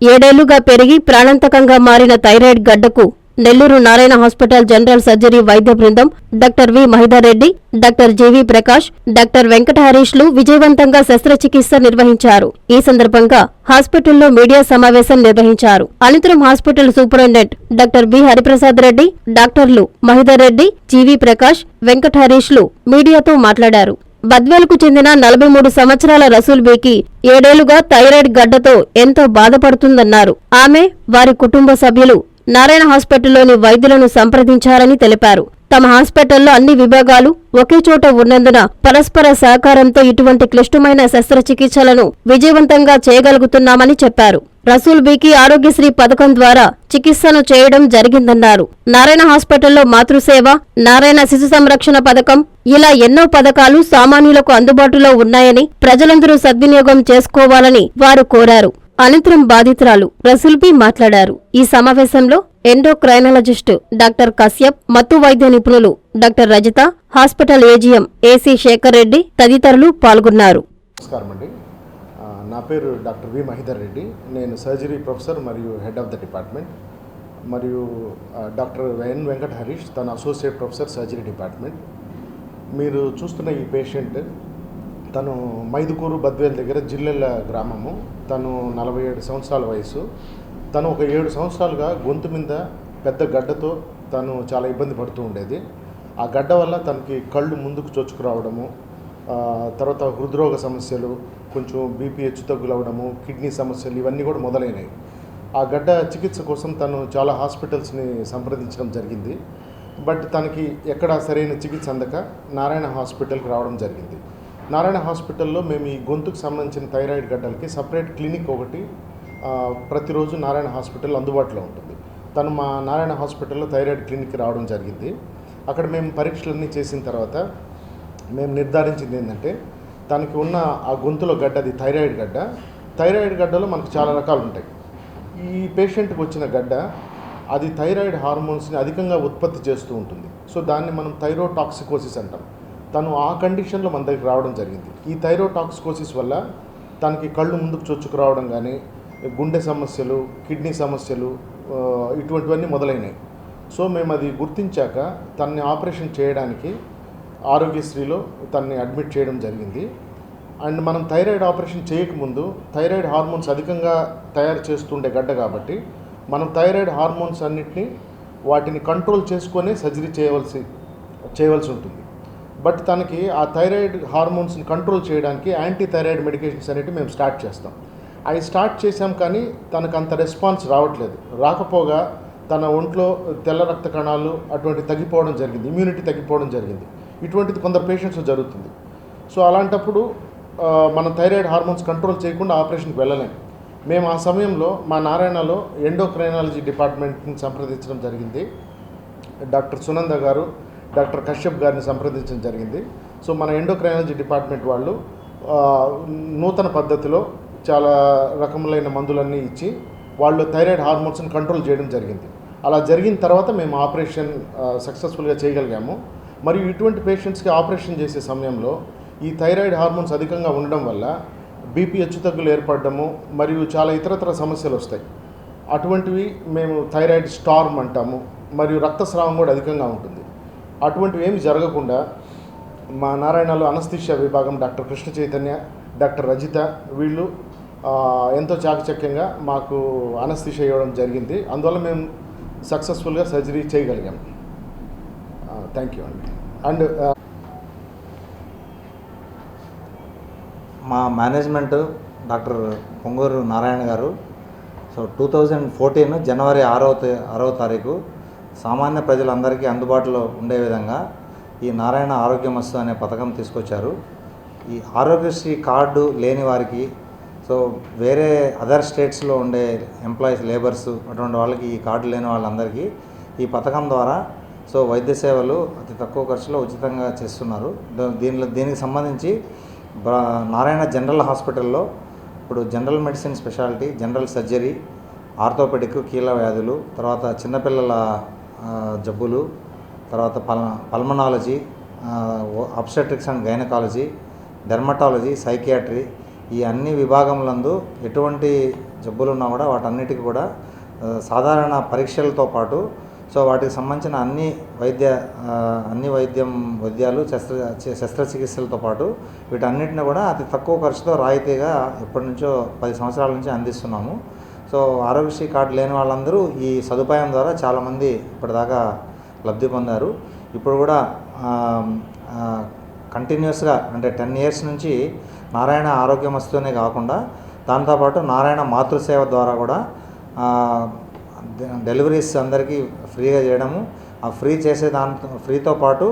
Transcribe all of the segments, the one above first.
ఏడేళ్ళుగా పెరిగి ప్రాణాంతకంగా మారిన thyroid గడ్డకు Nellore Narayana hospital general surgery వైద్య బృందం doctor V Mahidareddy doctor G V Prakash doctor Venkata హరీష్లు విజయవంతంగా శస్త్రచికిత్స నిర్వహించారు. ఈ సందర్భంగా హాస్పిటల్లో మీడియా సమావేశం నిర్వహించారు. అనంతరం hospital superintendent doctor B Hariprasad Reddy డాక్టర్లు మహిదారెడ్డి జీవి ప్రకాష్ వెంకట హరీష్లు మీడియాతో మాట్లాడారు. బద్వేలుకు చెందిన నలభై మూడు సంవత్సరాల రసూల్ బేకి ఏడేళ్ళుగా థైరాయిడ్ గడ్డతో ఎంతో బాధపడుతుందన్నారు. ఆమె వారి కుటుంబ సభ్యులు నారాయణ హాస్పిటల్లోని వైద్యులను సంప్రదించారని తెలిపారు. తమ హాస్పిటల్లో అన్ని విభాగాలు ఒకే చోట ఉన్నందున పరస్పర సహకారంతో ఇటువంటి క్లిష్టమైన శస్త్రచికిత్సలను విజయవంతంగా చేయగలుగుతున్నామని చెప్పారు. రసూల్ బీకి ఆరోగ్యశ్రీ పథకం ద్వారా చికిత్సను చేయడం జరిగిందన్నారు. నారాయణ హాస్పిటల్లో మాతృసేవ నారాయణ శిశు సంరక్షణ పథకం ఇలా ఎన్నో పథకాలు సామాన్యులకు అందుబాటులో ఉన్నాయని ప్రజలందరూ సద్వినియోగం చేసుకోవాలని వారు కోరారు. అనంతరం బాధితురాలు రసూల్బీ మాట్లాడారు. ఈ సమావేశంలో ఎండోక్రైనాలజిస్టు డాక్టర్ కశ్యప్ మత్తు వైద్య నిపుణులు doctor Rajitha hospital AGM A C Shekar Reddy తదితరులు పాల్గొన్నారు. నమస్కారం అండి నా పేరు డాక్టర్ వి మహిధర్ రెడ్డి. నేను సర్జరీ ప్రొఫెసర్ మరియు హెడ్ ఆఫ్ ద డిపార్ట్మెంట్. మరియు డాక్టర్ ఎన్ వెంకట హరీష్ తన అసోసియేట్ ప్రొఫెసర్ సర్జరీ డిపార్ట్మెంట్. మీరు చూస్తున్న ఈ పేషెంట్ తను మైదుకూరు బద్వేల్ దగ్గర జిల్లెల గ్రామము. తను నలభై ఏడు సంవత్సరాల వయసు తను ఒక ఏడు సంవత్సరాలుగా గొంతు మీద పెద్ద గడ్డతో తను చాలా ఇబ్బంది పడుతూ ఉండేది. ఆ గడ్డ వల్ల తనకి కళ్ళు ముందుకు చొచ్చుకురావడము తర్వాత హృద్రోగ సమస్యలు కొంచెం బీపీ హెచ్చు తగ్గులవడము కిడ్నీ సమస్యలు ఇవన్నీ కూడా మొదలైనవి ఆ గడ్డ చికిత్స కోసం తను చాలా హాస్పిటల్స్ని సంప్రదించడం జరిగింది. బట్ తనకి ఎక్కడ సరైన చికిత్స అందక నారాయణ హాస్పిటల్కి రావడం జరిగింది. నారాయణ హాస్పిటల్లో మేము ఈ గొంతుకు సంబంధించిన థైరాయిడ్ గడ్డలకి సపరేట్ క్లినిక్ ఒకటి ప్రతిరోజు నారాయణ హాస్పిటల్ అందుబాటులో ఉంటుంది. తను మా నారాయణ హాస్పిటల్లో థైరాయిడ్ క్లినిక్కి రావడం జరిగింది. అక్కడ మేము పరీక్షలన్నీ చేసిన తర్వాత మేము నిర్ధారించింది ఏంటంటే తనకి ఉన్న ఆ గొంతులో గడ్డ అది థైరాయిడ్ గడ్డ. థైరాయిడ్ గడ్డలో మనకు చాలా రకాలు ఉంటాయి. ఈ పేషెంట్కి వచ్చిన గడ్డ అది థైరాయిడ్ హార్మోన్స్ని అధికంగా ఉత్పత్తి చేస్తూ ఉంటుంది. సో దాన్ని మనం థైరోటాక్సికోసిస్ అంటాం. తను ఆ కండిషన్లో మన దగ్గరికి రావడం జరిగింది. ఈ థైరోటాక్సికోసిస్ వల్ల తనకి కళ్ళు ముందుకు చొచ్చుకు రావడం కానీ గుండె సమస్యలు కిడ్నీ సమస్యలు ఇటువంటివన్నీ మొదలైనవి సో మేము అది గుర్తించాక తనని ఆపరేషన్ చేయడానికి ఆరోగ్యశ్రీలో తనని అడ్మిట్ చేయడం జరిగింది. అండ్ మనం థైరాయిడ్ ఆపరేషన్ చేయకముందు థైరాయిడ్ హార్మోన్స్ అధికంగా తయారు చేస్తుండే గడ్డ కాబట్టి మనం థైరాయిడ్ హార్మోన్స్ అన్నిటినీ వాటిని కంట్రోల్ చేసుకొని సర్జరీ చేయవలసి చేయవలసి ఉంటుంది. బట్ తనకి ఆ థైరాయిడ్ హార్మోన్స్ని కంట్రోల్ చేయడానికి యాంటీ థైరాయిడ్ మెడికేషన్స్ అనేవి మేము స్టార్ట్ చేస్తాం. అవి స్టార్ట్ చేసాం కానీ తనకు అంత రెస్పాన్స్ రావట్లేదు. రాకపోగా తన ఒంట్లో తెల్ల రక్త కణాలు అటువంటి తగ్గిపోవడం జరిగింది ఇమ్యూనిటీ తగ్గిపోవడం జరిగింది. ఇటువంటిది కొందరు పేషెంట్స్ జరుగుతుంది. సో అలాంటప్పుడు మన థైరాయిడ్ హార్మోన్స్ కంట్రోల్ చేయకుండా ఆపరేషన్కి వెళ్ళలేం. మేము ఆ సమయంలో మా నారాయణలో ఎండోక్రైనాలజీ డిపార్ట్మెంట్ని సంప్రదించడం జరిగింది. డాక్టర్ సునంద గారు డాక్టర్ కశ్యప్ గారిని సంప్రదించడం జరిగింది. సో మన ఎండోక్రైనాలజీ డిపార్ట్మెంట్ వాళ్ళు నూతన పద్ధతిలో చాలా రకములైన మందులన్నీ ఇచ్చి వాళ్ళు థైరాయిడ్ హార్మోన్స్ని కంట్రోల్ చేయడం జరిగింది. అలా జరిగిన తర్వాత మేము ఆపరేషన్ సక్సెస్ఫుల్గా చేయగలిగాము. మరియు ఇటువంటి పేషెంట్స్కి ఆపరేషన్ చేసే సమయంలో ఈ థైరాయిడ్ హార్మోన్స్ అధికంగా ఉండడం వల్ల బీపీ హెచ్చుతగ్గులు ఏర్పడము మరియు చాలా ఇతరతర సమస్యలు వస్తాయి. అటువంటివి మేము థైరాయిడ్ స్టార్మ్ అంటాము మరియు రక్తస్రావం కూడా అధికంగా ఉంటుంది. అటువంటివి ఏమి జరగకుండా మా నారాయణలో అనస్థిషియా విభాగం డాక్టర్ కృష్ణ చైతన్య డాక్టర్ రజిత వీళ్ళు ఎంతో చాకచక్యంగా మాకు అనస్థిష ఇవ్వడం జరిగింది. అందువల్ల మేము సక్సెస్ఫుల్గా సర్జరీ చేయగలిగాం. థ్యాంక్ యూ అండి. అండ్ మా management doctor Ponguru Narayana garu so two thousand fourteen January ఆరవ తే- ఆరవ తారీఖు సామాన్య ప్రజలందరికీ అందుబాటులో ఉండే విధంగా ఈ నారాయణ ఆరోగ్యమస్సు అనే పథకం తీసుకొచ్చారు. ఈ ఆరోగ్యశ్రీ కార్డు లేని వారికి సో వేరే అదర్ స్టేట్స్లో ఉండే ఎంప్లాయీస్ లేబర్స్ అటువంటి వాళ్ళకి ఈ కార్డు లేని వాళ్ళందరికీ ఈ పథకం ద్వారా సో వైద్య సేవలు అతి తక్కువ ఖర్చులో ఉచితంగా చేస్తున్నారు. దీనిలో దీనికి సంబంధించి నారాయణ జనరల్ హాస్పిటల్లో ఇప్పుడు general medicine speciality general surgery orthopaedic కీళ్ళ వ్యాధులు తర్వాత చిన్నపిల్లల జబ్బులు తర్వాత పల్ pulmonology obstetrics and gynaecology dermatology psychiatry ఈ అన్ని విభాగములందు ఎటువంటి జబ్బులు ఉన్నా కూడా వాటన్నిటికీ కూడా సాధారణ పరీక్షలతో పాటు సో వాటికి సంబంధించిన అన్ని వైద్య అన్ని వైద్యం వైద్యాలు శస్త్ర శస్త్రచికిత్సలతో పాటు వీటన్నిటిని కూడా అతి తక్కువ ఖర్చుతో రాయితీగా ఎప్పటి నుంచో పది సంవత్సరాల నుంచి అందిస్తున్నాము. సో ఆరోగ్యశ్రీ కార్డు లేని వాళ్ళందరూ ఈ సదుపాయం ద్వారా చాలామంది ఇప్పటిదాకా లబ్ధి పొందారు. ఇప్పుడు కూడా కంటిన్యూస్గా అంటే టెన్ ఇయర్స్ నుంచి నారాయణ ఆరోగ్యమస్తూనే కాకుండా దాంతోపాటు నారాయణ మాతృసేవ ద్వారా కూడా డెలివరీస్ అందరికీ ఫ్రీగా చేయడము. ఆ ఫ్రీ చేసే దాంతో ఫ్రీతో పాటు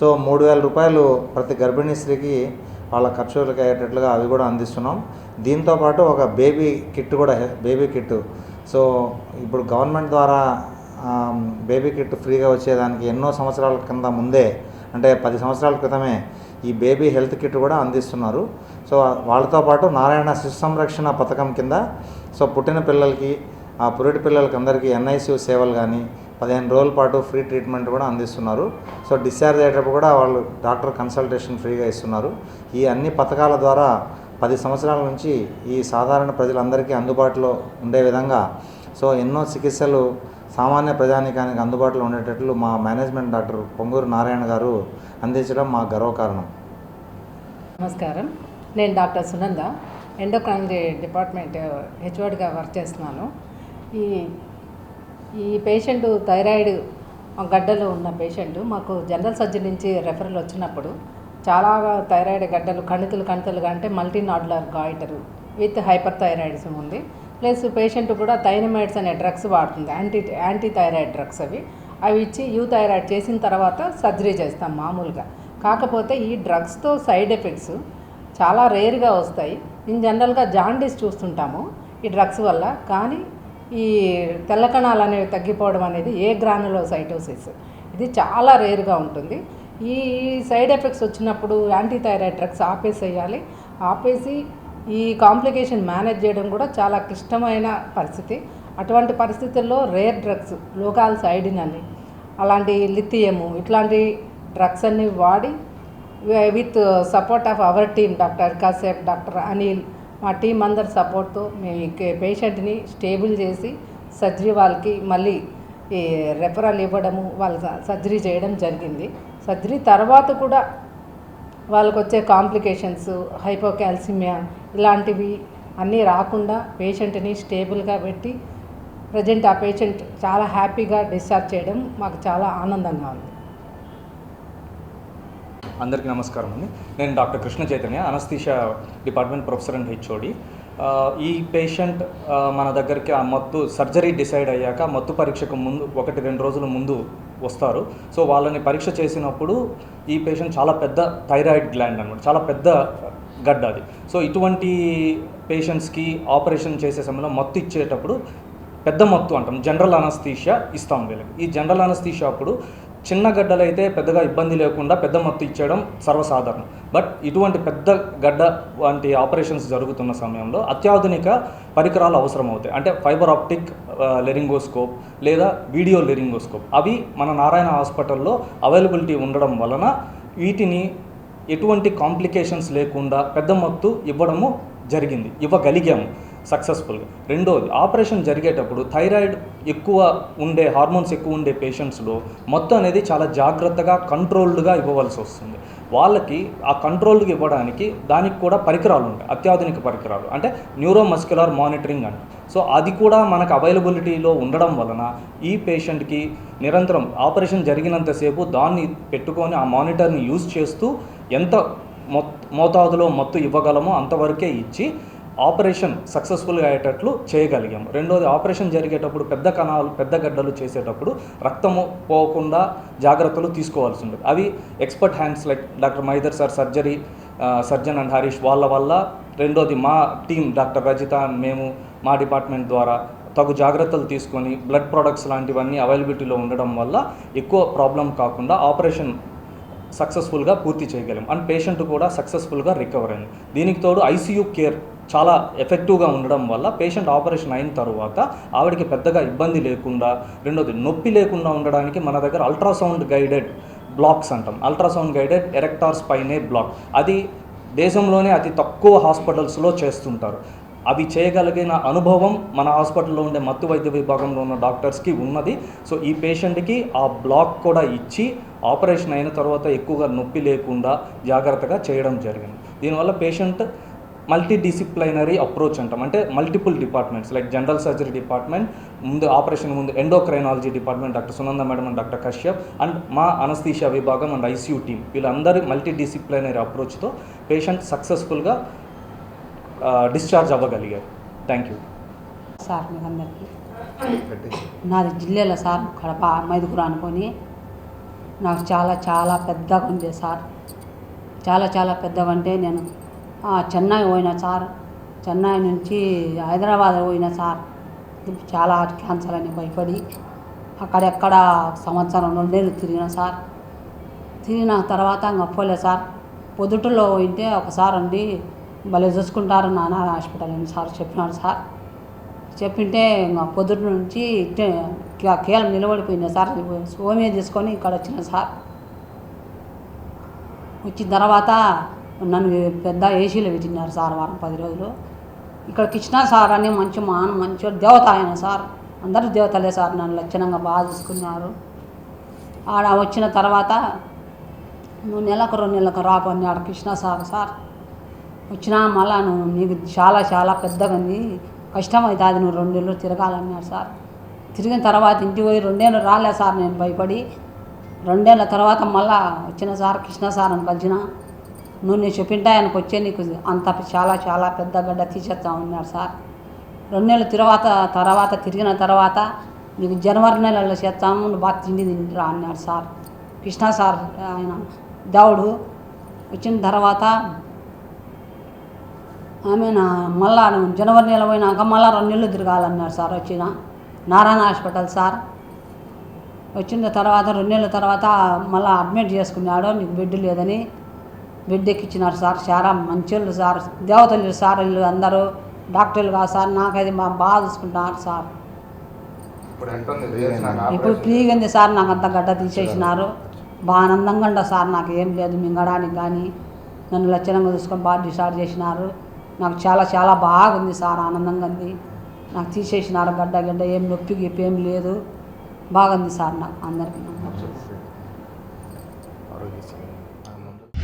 సో మూడు వేల రూపాయలు ప్రతి గర్భిణీ స్త్రీకి వాళ్ళ ఖర్చులకు అయ్యేటట్లుగా అవి కూడా అందిస్తున్నాం. దీంతో పాటు ఒక బేబీ కిట్ కూడా బేబీ కిట్. సో ఇప్పుడు గవర్నమెంట్ ద్వారా బేబీ కిట్ ఫ్రీగా వచ్చేదానికి ఎన్నో సంవత్సరాల కింద ముందే అంటే పది సంవత్సరాల క్రితమే ఈ బేబీ హెల్త్ కిట్ కూడా అందిస్తున్నారు. సో వాళ్ళతో పాటు నారాయణ శిశు సంరక్షణ పథకం కింద సో పుట్టిన పిల్లలకి ఆ పురిటి పిల్లలకి అందరికీ ఎన్ఐసియు సేవలు కానీ పదిహేను రోజుల పాటు ఫ్రీ ట్రీట్మెంట్ కూడా అందిస్తున్నారు. సో డిశ్చార్జ్ అయ్యేటప్పుడు కూడా వాళ్ళు డాక్టర్ కన్సల్టేషన్ ఫ్రీగా ఇస్తున్నారు. ఈ అన్ని పథకాల ద్వారా పది సంవత్సరాల నుంచి ఈ సాధారణ ప్రజలందరికీ అందుబాటులో ఉండే విధంగా సో ఎన్నో చికిత్సలు సామాన్య ప్రజానికానికి అందుబాటులో ఉండేటట్లు మా మేనేజ్మెంట్ డాక్టర్ పొంగూరు నారాయణ గారు అందించడం మా గర్వకారణం. నమస్కారం. నేను డాక్టర్ సునంద ఎండోక్రైనరీ డిపార్ట్మెంట్ హెచ్ఓడిగా వర్క్ చేస్తున్నాను. ఈ ఈ పేషెంట్ థైరాయిడ్ గడ్డలు ఉన్న పేషెంట్ మాకు జనరల్ సర్జరీ నుంచి రెఫరల్ వచ్చినప్పుడు చాలా థైరాయిడ్ గడ్డలు కణితులు కణితులుగా అంటే multi nodular goitre with hyper thyroids ఉంది. ప్లస్ పేషెంట్ కూడా థైనమైడ్స్ అనే డ్రగ్స్ వాడుతుంది. యాంటీ యాంటీ థైరాయిడ్ డ్రగ్స్ అవి. అవి ఇచ్చి యూ థైరాయిడ్ చేసిన తర్వాత సర్జరీ చేస్తాం మామూలుగా. కాకపోతే ఈ డ్రగ్స్తో సైడ్ ఎఫెక్ట్స్ చాలా రేర్గా వస్తాయి. ఇన్ జనరల్గా జాండీస్ చూస్తుంటాము ఈ డ్రగ్స్ వల్ల. కానీ ఈ తెల్ల కణాలు అనేవి తగ్గిపోవడం అనేది ఏ గ్రానులోసైటోసిస్ ఇది చాలా రేర్గా ఉంటుంది. ఈ సైడ్ ఎఫెక్ట్స్ వచ్చినప్పుడు యాంటీథైరాయిడ్ డ్రగ్స్ ఆపేసేయాలి. ఆపేసి ఈ కాంప్లికేషన్ మేనేజ్ చేయడం కూడా చాలా క్లిష్టమైన పరిస్థితి. అటువంటి పరిస్థితుల్లో రేర్ డ్రగ్స్ లోకాల్ సైడిన్ అని అలాంటి లిథియము ఇట్లాంటి డ్రగ్స్ అన్ని వాడి with support of our team doctor Kashyap doctor Anil మా టీం అందరి సపోర్ట్తో మేము ఈ పేషెంట్ని స్టేబుల్ చేసి సర్జరీ వాళ్ళకి మళ్ళీ ఈ రెఫరల్ ఇవ్వడము వాళ్ళ సర్జరీ చేయడం జరిగింది. సర్జరీ తర్వాత కూడా వాళ్ళకు వచ్చే కాంప్లికేషన్స్ హైపోకాల్సిమియా ఇలాంటివి అన్నీ రాకుండా పేషెంట్ని స్టేబుల్గా పెట్టి ప్రజెంట్ ఆ పేషెంట్ చాలా హ్యాపీగా డిశ్చార్జ్ చేయడం మాకు చాలా ఆనందంగా ఉంది. అందరికీ నమస్కారం అండి. నేను doctor Krishna Chaitanya anaesthesia department professor and HOD. ఈ పేషెంట్ మన దగ్గరికి ఆ మత్తు సర్జరీ డిసైడ్ అయ్యాక మత్తు పరీక్షకు ముందు ఒకటి రెండు రోజుల ముందు వస్తారు. సో వాళ్ళని పరీక్ష చేసినప్పుడు ఈ పేషెంట్ చాలా పెద్ద థైరాయిడ్ గ్లాండ్ అనమాట చాలా పెద్ద గడ్డ అది. సో ఇటువంటి పేషెంట్స్కి ఆపరేషన్ చేసే సమయంలో మత్తు ఇచ్చేటప్పుడు పెద్ద మత్తు అంటాం. జనరల్ అనస్థీషియా ఇస్తాం వీళ్ళకి. ఈ జనరల్ అనస్థీషియా అప్పుడు చిన్న గడ్డలు అయితే పెద్దగా ఇబ్బంది లేకుండా పెద్ద మత్తు ఇచ్చేయడం సర్వసాధారణం. బట్ ఇటువంటి పెద్ద గడ్డ వంటి ఆపరేషన్స్ జరుగుతున్న సమయంలో అత్యాధునిక పరికరాలు అవసరం అవుతాయి అంటే ఫైబర్ ఆప్టిక్ లెరింగోస్కోప్ లేదా వీడియో లెరింగోస్కోప్. అవి మన నారాయణ హాస్పిటల్లో అవైలబిలిటీ ఉండడం వలన వీటిని ఎటువంటి కాంప్లికేషన్స్ లేకుండా పెద్ద మత్తు ఇవ్వడము జరిగింది. ఇవ్వగలిగాము. సక్సెస్ఫుల్గా రెండోది ఆపరేషన్ జరిగేటప్పుడు థైరాయిడ్ ఎక్కువ ఉండే హార్మోన్స్ ఎక్కువ ఉండే పేషెంట్స్లో మొత్తం అనేది చాలా జాగ్రత్తగా కంట్రోల్డ్గా ఇవ్వవలసి వస్తుంది. వాళ్ళకి ఆ కంట్రోల్డ్గా ఇవ్వడానికి దానికి కూడా పరికరాలు ఉంటాయి అత్యాధునిక పరికరాలు. అంటే న్యూరోమస్క్యులర్ మానిటరింగ్ అంట. సో అది కూడా మనకు అవైలబిలిటీలో ఉండడం వలన ఈ పేషెంట్కి నిరంతరం ఆపరేషన్ జరిగినంతసేపు దాన్ని పెట్టుకొని ఆ మానిటర్ని యూజ్ చేస్తూ ఎంత మొ మోతాదులో మత్తు ఇవ్వగలమో అంతవరకే ఇచ్చి ఆపరేషన్ సక్సెస్ఫుల్గా అయ్యేటట్లు చేయగలిగాము రెండోది ఆపరేషన్ జరిగేటప్పుడు పెద్ద కణాలు పెద్ద గడ్డలు చేసేటప్పుడు రక్తము పోకుండా జాగ్రత్తలు తీసుకోవాల్సి ఉంటుంది. అవి expert hands like doctor Mahidhar sir surgery surgeon and Harish వాళ్ళ వల్ల రెండోది మా టీం డాక్టర్ రజిత మేము మా డిపార్ట్మెంట్ ద్వారా తగు జాగ్రత్తలు తీసుకొని బ్లడ్ ప్రొడక్ట్స్ లాంటివన్నీ అవైలబిలిటీలో ఉండడం వల్ల ఎక్కువ ప్రాబ్లం కాకుండా ఆపరేషన్ సక్సెస్ఫుల్గా పూర్తి చేయగలం అండ్ పేషెంట్ కూడా సక్సెస్ఫుల్గా రికవర్ అయింది. దీనికి తోడు ఐసీయూ కేర్ చాలా ఎఫెక్టివ్గా ఉండడం వల్ల పేషెంట్ ఆపరేషన్ అయిన తర్వాత ఆవిడకి పెద్దగా ఇబ్బంది లేకుండా రెండోది నొప్పి లేకుండా ఉండడానికి మన దగ్గర అల్ట్రాసౌండ్ గైడెడ్ బ్లాక్స్ అంటాం. Ultrasound guided erector spinae block అది దేశంలోనే అతి తక్కువ హాస్పిటల్స్లో చేస్తుంటారు. అవి చేయగలిగిన అనుభవం మన హాస్పిటల్లో ఉండే మత్తు వైద్య విభాగంలో ఉన్న డాక్టర్స్కి ఉన్నది. సో ఈ పేషెంట్కి ఆ బ్లాక్ కూడా ఇచ్చి ఆపరేషన్ అయిన తర్వాత ఎక్కువగా నొప్పి లేకుండా జాగ్రత్తగా చేయడం జరిగింది. దీనివల్ల పేషెంట్ మల్టీ డిసిప్లైనరీ అప్రోచ్ అంటాం. అంటే multiple departments like general surgery department ముందు ఆపరేషన్ ముందు endocrinology department doctor Sunanda madam and doctor Kashyap and మా అనస్థీషియా విభాగం అండ్ ఐసీయూ టీమ్ వీళ్ళందరి మల్టీ డిసిప్లైనరీ అప్రోచ్తో పేషెంట్ సక్సెస్ఫుల్గా డిశ్చార్జ్ అవ్వగలిగారు. థ్యాంక్ యూ సార్ మీకు అందరికీ. నాది జిల్లాలో సార్ కడప మైదుగురు అనుకొని నాకు చాలా చాలా పెద్దగా ఉంది సార్. చాలా చాలా పెద్దగా అంటే నేను చెన్నై పోయినా సార్. చెన్నై నుంచి హైదరాబాద్ పోయినా సార్. చాలా క్యాన్సర్ అని భయపడి అక్కడెక్కడ సంవత్సరం రెండేళ్ళు తిరిగిన సార్. తిరిగిన తర్వాత ఇంకా పోలే సార్. పొద్దుటలో పోయింటే ఒకసారి అండి భలే చూసుకుంటారు నాన్న హాస్పిటల్ అని సార్ చెప్పినాడు సార్. చెప్పింటే ఇంకా పొద్దుట నుంచి కేవలం నిలబడిపోయింది సార్. సోమే తీసుకొని ఇక్కడ వచ్చిన సార్. వచ్చిన తర్వాత నన్ను పెద్ద ఏసీలో పెట్టినారు సార్ వారం పది రోజులు. ఇక్కడ ఇచ్చిన సార్ అని మంచి మాన మంచి దేవత ఆయన సార్. అందరూ దేవతలే సార్ నన్ను లక్షణంగా బాగా చూసుకున్నారు. ఆడ వచ్చిన తర్వాత నువ్వు నెలకు రెండు నెలలకు రాకు అన్నాడు కృష్ణ సార్ సార్. వచ్చినా మళ్ళా నువ్వు నీకు చాలా చాలా పెద్దగా ఉంది కష్టం నువ్వు రెండు నెలలు తిరగాలన్నాడు సార్. తిరిగిన తర్వాత ఇంటికి పోయి రెండేళ్ళు రాలే సార్ నేను భయపడి. రెండేళ్ళ తర్వాత మళ్ళా వచ్చిన సార్ కృష్ణ సార్ అని కలిసిన. నువ్వు నేను చెప్పింటే ఆయనకు వచ్చే నీకు అంత చాలా చాలా పెద్ద గడ్డ తీసేస్తా ఉన్నాడు సార్. రెండు నెలల తర్వాత తర్వాత తిరిగిన తర్వాత నీకు జనవరి నెలలో చేస్తాము నువ్వు బాగా తిండి తింటురా అన్నాడు సార్. కృష్ణ సార్ ఆయన దేవుడు వచ్చిన తర్వాత ఆమె మళ్ళా జనవరి నెల పోయినాక మళ్ళా రెండు నెలలు తిరగాలన్నారు సార్ వచ్చిన నారాయణ హాస్పిటల్ సార్. వచ్చిన తర్వాత రెండు నెలల తర్వాత మళ్ళీ అడ్మిట్ చేసుకున్నాడు నీకు బెడ్ లేదని బెడ్ ఎక్కించినారు సార్. చాలా మంచోళ్ళు సార్. దేవతలు సార్ వీళ్ళు అందరూ. డాక్టర్లు కాదు సార్. నాకైతే మా బాగా చూసుకుంటున్నారు సార్. ఇప్పుడు ఫ్రీగా ఉంది సార్. నాకు అంత గడ్డ తీసేసినారు. బాగా ఆనందంగా ఉండ సార్. నాకు ఏం లేదు. మింగడానికి కానీ నన్ను లక్షణంగా చూసుకొని బాగా డిశ్చార్జ్ చేసినారు. నాకు చాలా చాలా బాగుంది సార్. ఆనందంగా ఉంది. నాకు తీసేసినారు. గడ్డ గడ్డ ఏం నొప్పి గిప్పి ఏం లేదు. బాగుంది సార్. నాకు అందరికీ.